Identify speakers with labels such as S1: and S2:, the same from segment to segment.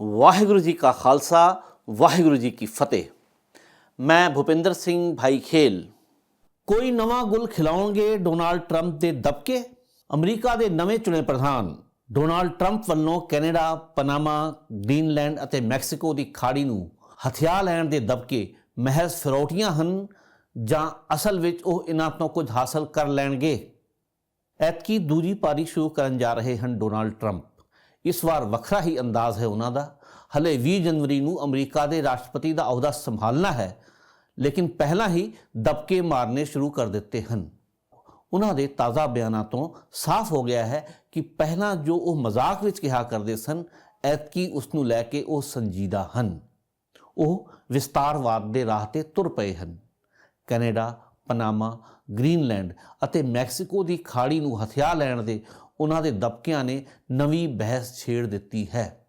S1: ਵਾਹਿਗੁਰੂ ਜੀ ਕਾ ਖਾਲਸਾ, ਵਾਹਿਗੁਰੂ ਜੀ ਕੀ ਫਤਿਹ। ਮੈਂ ਭੁਪਿੰਦਰ ਸਿੰਘ ਭਾਈ ਖੇਲ। ਕੋਈ ਨਵਾਂ ਗੁਲ ਖਿਲਾਉਣਗੇ ਡੋਨਾਲਡ ਟਰੰਪ ਦੇ ਦਬਕੇ? ਅਮਰੀਕਾ ਦੇ ਨਵੇਂ ਚੁਣੇ ਪ੍ਰਧਾਨ ਡੋਨਾਲਡ ਟਰੰਪ ਵੱਲੋਂ ਕੈਨੇਡਾ, ਪਨਾਮਾ, ਗ੍ਰੀਨਲੈਂਡ ਅਤੇ ਮੈਕਸੀਕੋ ਦੀ ਖਾੜੀ ਨੂੰ ਹਥਿਆਰ ਲੈਣ ਦੇ ਦਬਕੇ ਮਹਿਜ਼ ਫਿਰੋਟੀਆਂ ਹਨ ਜਾਂ ਅਸਲ ਵਿੱਚ ਉਹ ਇਹਨਾਂ ਤੋਂ ਕੁਝ ਹਾਸਲ ਕਰ ਲੈਣਗੇ? ਐਤਕੀ ਦੂਜੀ ਪਾਰੀ ਸ਼ੁਰੂ ਕਰਨ ਜਾ ਰਹੇ ਹਨ ਡੋਨਾਲਡ ਟਰੰਪ। ਇਸ ਵਾਰ ਵੱਖਰਾ ਹੀ ਅੰਦਾਜ਼ ਹੈ ਉਹਨਾਂ ਦਾ। ਹਲੇ 20 ਜਨਵਰੀ ਨੂੰ ਅਮਰੀਕਾ ਦੇ ਰਾਸ਼ਟਰਪਤੀ ਦਾ ਅਹੁਦਾ ਸੰਭਾਲਣਾ ਹੈ, ਲੇਕਿਨ ਪਹਿਲਾਂ ਹੀ ਦਬਕੇ ਮਾਰਨੇ ਸ਼ੁਰੂ ਕਰ ਦਿੱਤੇ ਹਨ। ਉਹਨਾਂ ਦੇ ਤਾਜ਼ਾ ਬਿਆਨਾਂ ਤੋਂ ਸਾਫ਼ ਹੋ ਗਿਆ ਹੈ ਕਿ ਪਹਿਲਾਂ ਜੋ ਉਹ ਮਜ਼ਾਕ ਵਿੱਚ ਕਿਹਾ ਕਰਦੇ ਸਨ, ਐਤਕੀ ਉਸ ਨੂੰ ਲੈ ਕੇ ਉਹ ਸੰਜੀਦਾ ਹਨ। ਉਹ ਵਿਸਤਾਰਵਾਦ ਦੇ ਰਾਹ ਤੇ ਤੁਰ ਪਏ ਹਨ। ਕੈਨੇਡਾ, ਪਨਾਮਾ, ਗ੍ਰੀਨਲੈਂਡ ਅਤੇ ਮੈਕਸੀਕੋ ਦੀ ਖਾੜੀ ਨੂੰ ਹਥਿਆ ਲੈਣ ਦੇ ਉਹਨਾਂ ਦੇ ਦਬਕਿਆਂ ਨੇ ਨਵੀਂ ਬਹਿਸ ਛੇੜ ਦਿੱਤੀ ਹੈ।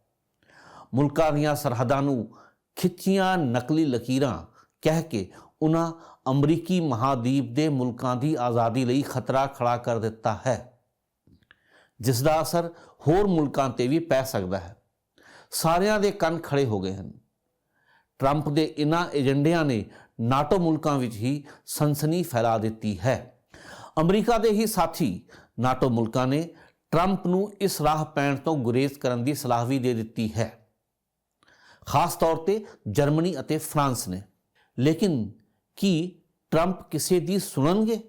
S1: ਮੁਲਕਾਂ ਦੀਆਂ ਸਰਹੱਦਾਂ ਨੂੰ ਖਿੱਚੀਆਂ ਨਕਲੀ ਲਕੀਰਾਂ ਕਹਿ ਕੇ ਉਹਨਾਂ ਅਮਰੀਕੀ ਮਹਾਦੀਪ ਦੇ ਮੁਲਕਾਂ ਦੀ ਆਜ਼ਾਦੀ ਲਈ ਖਤਰਾ ਖੜਾ ਕਰ ਦਿੱਤਾ ਹੈ। ਜਿਸ ਦਾ ਅਸਰ ਹੋਰ ਮੁਲਕਾਂ ਤੇ ਵੀ ਪੈ ਸਕਦਾ ਹੈ। ਸਾਰਿਆਂ ਦੇ ਕੰਨ ਖੜੇ ਹੋ ਗਏ ਹਨ। ਟਰੰਪ ਦੇ ਇਨ੍ਹਾਂ ਏਜੰਡਿਆਂ ਨੇ ਨਾਟੋ ਮੁਲਕਾਂ ਵਿੱਚ ਹੀ ਸਨਸਨੀ ਫੈਲਾ ਦਿੱਤੀ ਹੈ। ਅਮਰੀਕਾ ਦੇ ਹੀ ਸਾਥੀ ਨਾਟੋ ਮੁਲਕਾਂ ਨੇ ਟਰੰਪ ਨੂੰ ਇਸ ਰਾਹ ਪੈਣ ਤੋਂ ਗੁਰੇਜ਼ ਕਰਨ ਦੀ ਸਲਾਹ ਵੀ ਦੇ ਦਿੱਤੀ ਹੈ। ਖਾਸ ਤੌਰ ਤੇ ਜਰਮਨੀ ਅਤੇ ਫਰਾਂਸ ਨੇ। ਲੇਕਿਨ ਕੀ ਟਰੰਪ ਕਿਸੇ ਦੀ ਸੁਣਨਗੇ?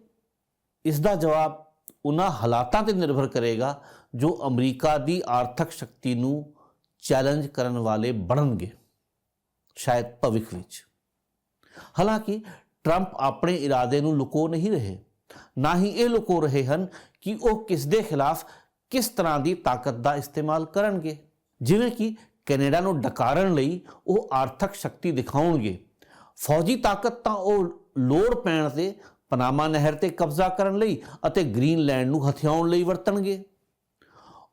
S1: ਇਸ ਦਾ ਜਵਾਬ ਉਹਨਾਂ ਹਾਲਾਤਾਂ ਤੇ ਨਿਰਭਰ ਕਰੇਗਾ ਜੋ ਅਮਰੀਕਾ ਦੀ ਆਰਥਿਕ ਸ਼ਕਤੀ ਨੂੰ ਚੈਲੰਜ ਕਰਨ ਵਾਲੇ ਬਣਨਗੇ, ਸ਼ਾਇਦ ਭਵਿੱਖ ਵਿੱਚ। ਹਾਲਾਂਕਿ ਟਰੰਪ ਆਪਣੇ ਇਰਾਦੇ ਨੂੰ ਲੁਕੋ ਨਹੀਂ ਰਹੇ। ਨਾ ਹੀ ਇਹ ਲੁਕੋ ਰਹੇ ਹਨ ਕਿ ਉਹ ਕਿਸ ਦੇ ਖਿਲਾਫ ਕਿਸ ਤਰ੍ਹਾਂ ਦੀ ਤਾਕਤ ਦਾ ਇਸਤੇਮਾਲ ਕਰਨਗੇ? ਜਿਵੇਂ ਕਿ ਕੈਨੇਡਾ ਨੂੰ ਡਕਾਰਨ ਲਈ ਉਹ ਆਰਥਿਕ ਸ਼ਕਤੀ ਦਿਖਾਉਣਗੇ। ਫੌਜੀ ਤਾਕਤ ਤਾਂ ਉਹ ਲੋੜ ਪੈਣ ਤੇ ਪਨਾਮਾ ਨਹਿਰ ਤੇ ਕਬਜ਼ਾ ਕਰਨ ਲਈ ਅਤੇ ਗ੍ਰੀਨਲੈਂਡ ਨੂੰ ਹਥਿਆਉਣ ਲਈ ਵਰਤਣਗੇ।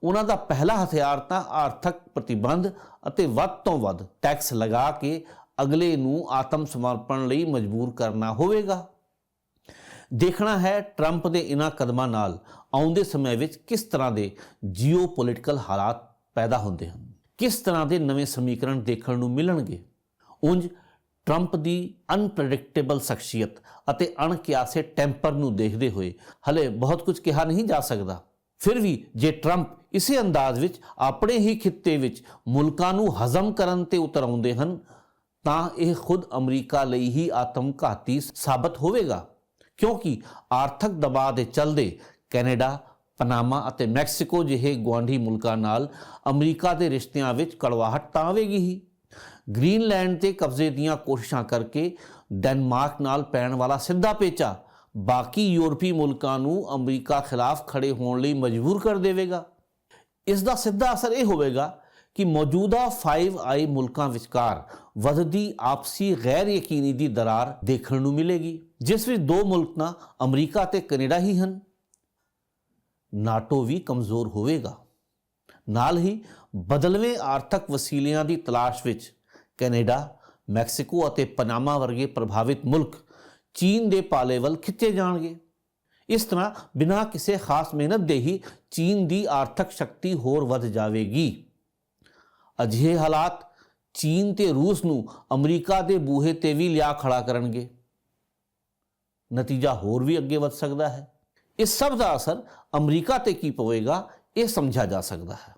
S1: ਉਹਨਾਂ ਦਾ ਪਹਿਲਾ ਹਥਿਆਰ ਤਾਂ ਆਰਥਿਕ ਪ੍ਰਤੀਬੰਧ ਅਤੇ ਵੱਧ ਤੋਂ ਵੱਧ ਟੈਕਸ ਲਗਾ ਕੇ ਅਗਲੇ ਨੂੰ ਆਤਮ ਸਮਰਪਣ ਲਈ ਮਜਬੂਰ ਕਰਨਾ ਹੋਵੇਗਾ। ਦੇਖਣਾ ਹੈ ਟਰੰਪ ਦੇ ਇਨ੍ਹਾਂ ਕਦਮਾਂ ਨਾਲ ਆਉਂਦੇ ਸਮੇਂ ਵਿੱਚ ਕਿਸ ਤਰ੍ਹਾਂ ਦੇ ਜੀਓਪੋਲਿਟੀਕਲ ਹਾਲਾਤ ਪੈਦਾ ਹੁੰਦੇ ਹਨ, ਕਿਸ ਤਰ੍ਹਾਂ ਦੇ ਨਵੇਂ ਸਮੀਕਰਨ ਦੇਖਣ ਨੂੰ ਮਿਲਣਗੇ, ਉਂਝ ਟਰੰਪ ਦੀ ਅਨਪ੍ਰੈਡਿਕਟੇਬਲ ਸ਼ਖਸੀਅਤ ਅਤੇ ਅਣਕਿਆਸੇ ਟੈਂਪਰ ਨੂੰ ਦੇਖਦੇ ਹੋਏ ਹਲੇ ਬਹੁਤ ਕੁਝ ਕਿਹਾ ਨਹੀਂ ਜਾ ਸਕਦਾ। ਫਿਰ ਵੀ ਜੇ ਟਰੰਪ ਇਸੇ ਅੰਦਾਜ਼ ਵਿੱਚ ਆਪਣੇ ਹੀ ਖਿੱਤੇ ਵਿੱਚ ਮੁਲਕਾਂ ਨੂੰ ਹਜ਼ਮ ਕਰਨ ਤੇ ਉਤਰ ਆਉਂਦੇ ਹਨ, ਤਾਂ ਇਹ ਖੁਦ ਅਮਰੀਕਾ ਲਈ ਹੀ ਆਤਮਘਾਤੀ ਸਾਬਤ ਹੋਵੇਗਾ। ਕਿਉਂਕਿ ਆਰਥਿਕ ਦਬਾਅ ਦੇ ਚਲਦੇ ਕੈਨੇਡਾ, ਪਨਾਮਾ ਅਤੇ ਮੈਕਸੀਕੋ ਜਿਹੇ ਗੁਆਂਢੀ ਮੁਲਕਾਂ ਨਾਲ ਅਮਰੀਕਾ ਦੇ ਰਿਸ਼ਤਿਆਂ ਵਿੱਚ ਕੜਵਾਹਟ ਤਾਂ ਆਵੇਗੀ ਹੀ। ਗ੍ਰੀਨਲੈਂਡ ਤੇ ਕਬਜ਼ੇ ਦੀਆਂ ਕੋਸ਼ਿਸ਼ਾਂ ਕਰਕੇ ਡੈਨਮਾਰਕ ਨਾਲ ਪੈਣ ਵਾਲਾ ਸਿੱਧਾ ਪੇਚਾ ਬਾਕੀ ਯੂਰਪੀ ਮੁਲਕਾਂ ਨੂੰ ਅਮਰੀਕਾ ਖਿਲਾਫ ਖੜੇ ਹੋਣ ਲਈ ਮਜਬੂਰ ਕਰ ਦੇਵੇਗਾ। ਇਸ ਦਾ ਸਿੱਧਾ ਅਸਰ ਇਹ ਹੋਵੇਗਾ ਕਿ ਮੌਜੂਦਾ 5 ਆਈ ਮੁਲਕਾਂ ਵਿਚਕਾਰ ਵਧਦੀ ਆਪਸੀ ਗੈਰ ਯਕੀਨੀ ਦੀ ਦਰਾਰ ਦੇਖਣ ਨੂੰ ਮਿਲੇਗੀ। ਜਿਸ ਵਿੱਚ ਦੋ ਮੁਲਕ ਨਾ ਅਮਰੀਕਾ ਤੇ ਕੈਨੇਡਾ ਹੀ ਹਨ। ਨਾਟੋ ਵੀ ਕਮਜ਼ੋਰ ਹੋਵੇਗਾ। ਨਾਲ ਹੀ ਬਦਲਵੇਂ ਆਰਥਿਕ ਵਸੀਲਿਆਂ ਦੀ ਤਲਾਸ਼ ਵਿੱਚ ਕੈਨੇਡਾ, ਮੈਕਸੀਕੋ ਅਤੇ ਪਨਾਮਾ ਵਰਗੇ ਪ੍ਰਭਾਵਿਤ ਮੁਲਕ ਚੀਨ ਦੇ ਪਾਲੇ ਵੱਲ ਖਿੱਚੇ ਜਾਣਗੇ। ਇਸ ਤਰ੍ਹਾਂ ਬਿਨਾਂ ਕਿਸੇ ਖਾਸ ਮਿਹਨਤ ਦੇ ਹੀ ਚੀਨ ਦੀ ਆਰਥਿਕ ਸ਼ਕਤੀ ਹੋਰ ਵੱਧ ਜਾਵੇਗੀ। ਅਜਿਹੇ ਹਾਲਾਤ ਚੀਨ ਤੇ ਰੂਸ ਨੂੰ ਅਮਰੀਕਾ ਦੇ ਬੂਹੇ ਤੇ ਵੀ ਲਿਆ ਖੜਾ ਕਰਨਗੇ। ਨਤੀਜਾ ਹੋਰ ਵੀ ਅੱਗੇ ਵੱਧ ਸਕਦਾ ਹੈ। ਇਸ ਸਭ ਦਾ ਅਸਰ ਅਮਰੀਕਾ ਤੇ ਕੀ ਪਵੇਗਾ, ਇਹ ਸਮਝਿਆ ਜਾ ਸਕਦਾ ਹੈ।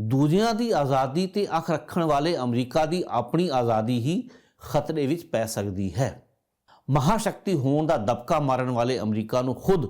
S1: ਦੂਜਿਆਂ ਦੀ ਆਜ਼ਾਦੀ ਤੇ ਅੱਖ ਰੱਖਣ ਵਾਲੇ ਅਮਰੀਕਾ ਦੀ ਆਪਣੀ ਆਜ਼ਾਦੀ ਹੀ ਖਤਰੇ ਵਿੱਚ ਪੈ ਸਕਦੀ ਹੈ। ਮਹਾਸ਼ਕਤੀ ਹੋਣ ਦਾ ਦਬਕਾ ਮਾਰਨ ਵਾਲੇ ਅਮਰੀਕਾ ਨੂੰ ਖੁਦ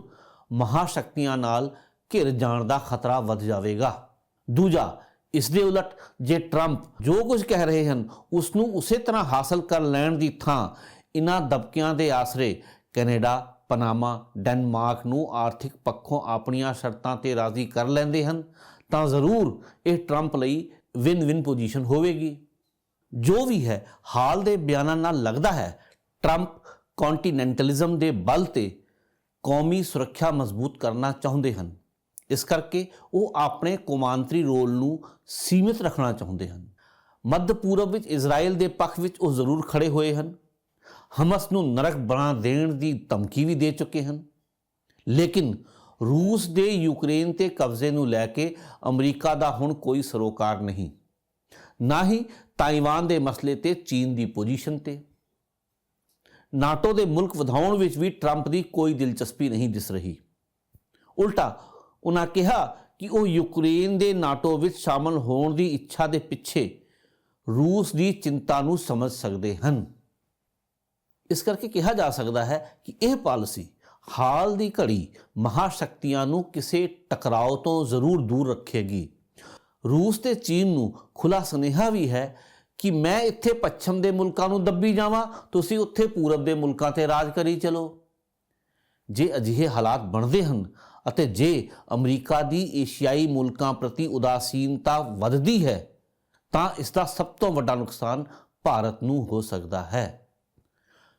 S1: ਮਹਾਸ਼ਕਤੀਆਂ ਨਾਲ ਘਿਰ ਜਾਣ ਦਾ ਖਤਰਾ ਵੱਧ ਜਾਵੇਗਾ। ਦੂਜਾ, ਇਸ ਦੇ ਉਲਟ ਜੇ ਟਰੰਪ ਜੋ ਕੁਝ ਕਹਿ ਰਹੇ ਹਨ ਉਸ ਨੂੰ ਉਸੇ ਤਰ੍ਹਾਂ ਹਾਸਲ ਕਰ ਲੈਣ ਦੀ ਥਾਂ ਇਨ੍ਹਾਂ ਦਬਕਿਆਂ ਦੇ ਆਸਰੇ ਕੈਨੇਡਾ, ਪਨਾਮਾ, ਡੈਨਮਾਰਕ ਨੂੰ ਆਰਥਿਕ ਪੱਖੋਂ ਆਪਣੀਆਂ ਸ਼ਰਤਾਂ ਤੇ ਰਾਜ਼ੀ ਕਰ ਲੈਂਦੇ ਹਨ, ਤਾਂ ਜ਼ਰੂਰ ਇਹ ਟਰੰਪ ਲਈ ਵਿਨ-ਵਿਨ ਪੋਜੀਸ਼ਨ ਹੋਵੇਗੀ। ਜੋ ਵੀ ਹੈ, ਹਾਲ ਦੇ ਬਿਆਨਾਂ ਨਾਲ ਲੱਗਦਾ ਹੈ, ਟਰੰਪ ਕੌਂਟੀਨੈਂਟਲਿਜ਼ਮ ਦੇ ਬਲ ਤੇ ਕੌਮੀ ਸੁਰੱਖਿਆ ਮਜ਼ਬੂਤ ਕਰਨਾ ਚਾਹੁੰਦੇ ਹਨ। ਇਸ ਕਰਕੇ ਉਹ ਆਪਣੇ ਕੌਮਾਂਤਰੀ ਰੋਲ ਨੂੰ ਸੀਮਿਤ ਰੱਖਣਾ ਚਾਹੁੰਦੇ ਹਨ। ਮੱਧ ਪੂਰਬ ਵਿੱਚ ਇਜ਼ਰਾਈਲ ਦੇ ਪੱਖ ਵਿੱਚ ਉਹ ਜ਼ਰੂਰ ਖੜੇ ਹੋਏ ਹਨ। ਹਮਸ ਨੂੰ ਨਰਕ ਬਣਾ ਦੇਣ ਦੀ ਧਮਕੀ ਵੀ ਦੇ ਚੁੱਕੇ ਹਨ। ਲੇਕਿਨ ਰੂਸ ਦੇ ਯੂਕਰੇਨ ਤੇ ਕਬਜ਼ੇ ਨੂੰ ਲੈ ਕੇ ਅਮਰੀਕਾ ਦਾ ਹੁਣ ਕੋਈ ਸਰੋਕਾਰ ਨਹੀਂ। ਨਾ ਹੀ ਤਾਈਵਾਨ ਦੇ ਮਸਲੇ ਤੇ ਚੀਨ ਦੀ ਪੋਜੀਸ਼ਨ ਤੇ। ਨਾਟੋ ਦੇ ਮੁਲਕ ਵਧਾਉਣ ਵਿੱਚ ਵੀ ਟਰੰਪ ਦੀ ਕੋਈ ਦਿਲਚਸਪੀ ਨਹੀਂ ਦਿਸ ਰਹੀ। ਉਲਟਾ ਉਹਨਾਂ ਕਿਹਾ ਕਿ ਉਹ ਯੂਕਰੇਨ ਦੇ ਨਾਟੋ ਵਿੱਚ ਸ਼ਾਮਲ ਹੋਣ ਦੀ ਇੱਛਾ ਦੇ ਪਿੱਛੇ ਰੂਸ ਦੀ ਚਿੰਤਾ ਨੂੰ ਸਮਝ ਸਕਦੇ ਹਨ। ਇਸ ਕਰਕੇ ਕਿਹਾ ਜਾ ਸਕਦਾ ਹੈ ਕਿ ਇਹ ਪਾਲਿਸੀ ਹਾਲ ਦੀ ਘੜੀ ਮਹਾਸ਼ਕਤੀਆਂ ਨੂੰ ਕਿਸੇ ਟਕਰਾਓ ਤੋਂ ਜ਼ਰੂਰ ਦੂਰ ਰੱਖੇਗੀ। ਰੂਸ ਤੇ ਚੀਨ ਨੂੰ ਖੁੱਲਾ ਸੁਨੇਹਾ ਵੀ ਹੈ ਕਿ ਮੈਂ ਇੱਥੇ ਪੱਛਮ ਦੇ ਮੁਲਕਾਂ ਨੂੰ ਦੱਬੀ ਜਾਵਾਂ, ਤੁਸੀਂ ਉੱਥੇ ਪੂਰਬ ਦੇ ਮੁਲਕਾਂ ਤੇ ਰਾਜ ਕਰੀ ਚਲੋ। ਜੇ ਅਜਿਹੇ ਹਾਲਾਤ ਬਣਦੇ ਹਨ ਅਤੇ ਜੇ ਅਮਰੀਕਾ ਦੀ ਏਸ਼ੀਆਈ ਮੁਲਕਾਂ ਪ੍ਰਤੀ ਉਦਾਸੀਨਤਾ ਵੱਧਦੀ ਹੈ, ਤਾਂ ਇਸ ਦਾ ਸਭ ਤੋਂ ਵੱਡਾ ਨੁਕਸਾਨ ਭਾਰਤ ਨੂੰ ਹੋ ਸਕਦਾ ਹੈ।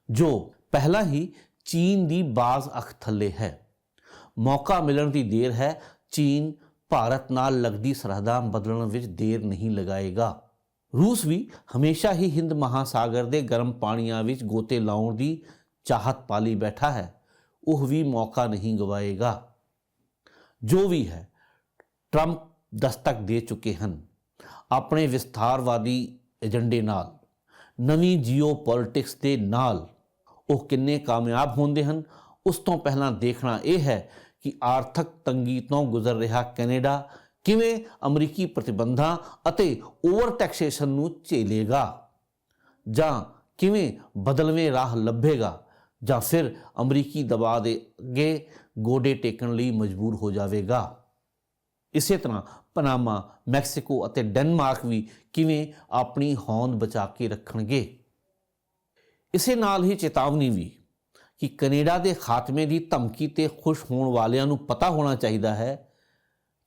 S1: ਜੋ ਪਹਿਲਾਂ ਹੀ ਚੀਨ ਦੀ ਬਾਜ਼ ਅੱਖ ਥੱਲੇ ਹੈ। ਮੌਕਾ ਮਿਲਣ ਦੀ ਦੇਰ ਹੈ। ਚੀਨ ਭਾਰਤ ਨਾਲ ਲੱਗਦੀ ਸਰਹੱਦਾਂ ਬਦਲਣ ਵਿੱਚ ਦੇਰ ਨਹੀਂ ਲਗਾਏਗਾ। ਰੂਸ ਵੀ ਹਮੇਸ਼ਾ ਹੀ ਹਿੰਦ ਮਹਾਸਾਗਰ ਦੇ ਗਰਮ ਪਾਣੀਆਂ ਵਿੱਚ ਗੋਤੇ ਲਾਉਣ ਦੀ ਚਾਹਤ ਪਾਲੀ ਬੈਠਾ ਹੈ। ਉਹ ਵੀ ਮੌਕਾ ਨਹੀਂ ਗਵਾਏਗਾ। ਜੋ ਵੀ ਹੈ, ਟਰੰਪ ਦਸਤਕ ਦੇ ਚੁੱਕੇ ਹਨ। ਆਪਣੇ ਵਿਸਥਾਰਵਾਦੀ ਏਜੰਡੇ ਨਾਲ, ਨਵੀਂ ਜੀਓਪੋਲਿਟਿਕਸ ਦੇ ਨਾਲ ਉਹ ਕਿੰਨੇ ਕਾਮਯਾਬ ਹੁੰਦੇ ਹਨ? ਉਸ ਤੋਂ ਪਹਿਲਾਂ ਦੇਖਣਾ ਇਹ ਹੈ ਕਿ ਆਰਥਿਕ ਤੰਗੀ ਤੋਂ ਗੁਜ਼ਰ ਰਿਹਾ ਕੈਨੇਡਾ ਕਿਵੇਂ ਅਮਰੀਕੀ ਪ੍ਰਤੀਬੰਧਾਂ ਅਤੇ ਓਵਰ ਟੈਕਸੇਸ਼ਨ ਨੂੰ ਝੇਲੇਗਾ? ਜਾਂ ਕਿਵੇਂ ਬਦਲਵੇਂ ਰਾਹ ਲੱਭੇਗਾ? ਜਾਂ ਫਿਰ ਅਮਰੀਕੀ ਦਬਾਅ ਦੇ ਅੱਗੇ ਗੋਡੇ ਟੇਕਣ ਲਈ ਮਜਬੂਰ ਹੋ ਜਾਵੇਗਾ? ਇਸੇ ਤਰ੍ਹਾਂ ਪਨਾਮਾ, ਮੈਕਸੀਕੋ ਅਤੇ ਡੈਨਮਾਰਕ ਵੀ ਕਿਵੇਂ ਆਪਣੀ ਹੋਂਦ ਬਚਾ ਕੇ ਰੱਖਣਗੇ? ਇਸੇ ਨਾਲ ਹੀ ਚੇਤਾਵਨੀ ਵੀ ਕਿ ਕੈਨੇਡਾ ਦੇ ਖਾਤਮੇ ਦੀ ਧਮਕੀ ਤੇ ਖੁਸ਼ ਹੋਣ ਵਾਲਿਆਂ ਨੂੰ ਪਤਾ ਹੋਣਾ ਚਾਹੀਦਾ ਹੈ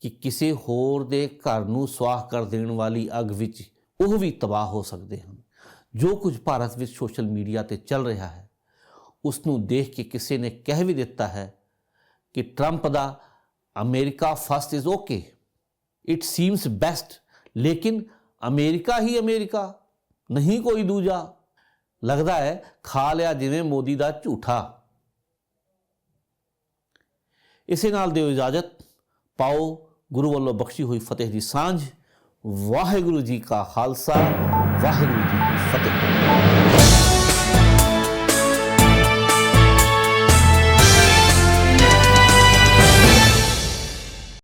S1: ਕਿ ਕਿਸੇ ਹੋਰ ਦੇ ਘਰ ਨੂੰ ਸਵਾਹ ਕਰ ਦੇਣ ਵਾਲੀ ਅੱਗ ਵਿੱਚ ਉਹ ਵੀ ਤਬਾਹ ਹੋ ਸਕਦੇ ਹਨ। ਜੋ ਕੁਝ ਭਾਰਤ ਵਿੱਚ ਸੋਸ਼ਲ ਮੀਡੀਆ ਤੇ ਚੱਲ ਰਿਹਾ ਹੈ ਉਸ ਨੂੰ ਦੇਖ ਕੇ ਕਿਸੇ ਨੇ ਕਹਿ ਵੀ ਦਿੱਤਾ ਹੈ ਕਿ Trump the America first is okay it seems best ਲੇਕਿਨ ਅਮਰੀਕਾ ਹੀ ਅਮਰੀਕਾ, ਨਹੀਂ ਕੋਈ ਦੂਜਾ। ਲੱਗਦਾ ਹੈ, ਖਾ ਲਿਆ ਜਿਵੇਂ ਮੋਦੀ ਦਾ ਝੂਠਾ। ਇਸੇ ਨਾਲ ਦਿਓ ਇਜਾਜ਼ਤ। ਪਾਓ, ਗੁਰੂ ਵੱਲੋਂ ਬਖਸ਼ੀ ਹੋਈ ਫਤਿਹ ਦੀ ਸਾਂਝ। ਵਾਹਿਗੁਰੂ ਜੀ ਕਾ ਖਾਲਸਾ, ਵਾਹਿਗੁਰੂ ਜੀ ਕੀ ਫਤਿਹ।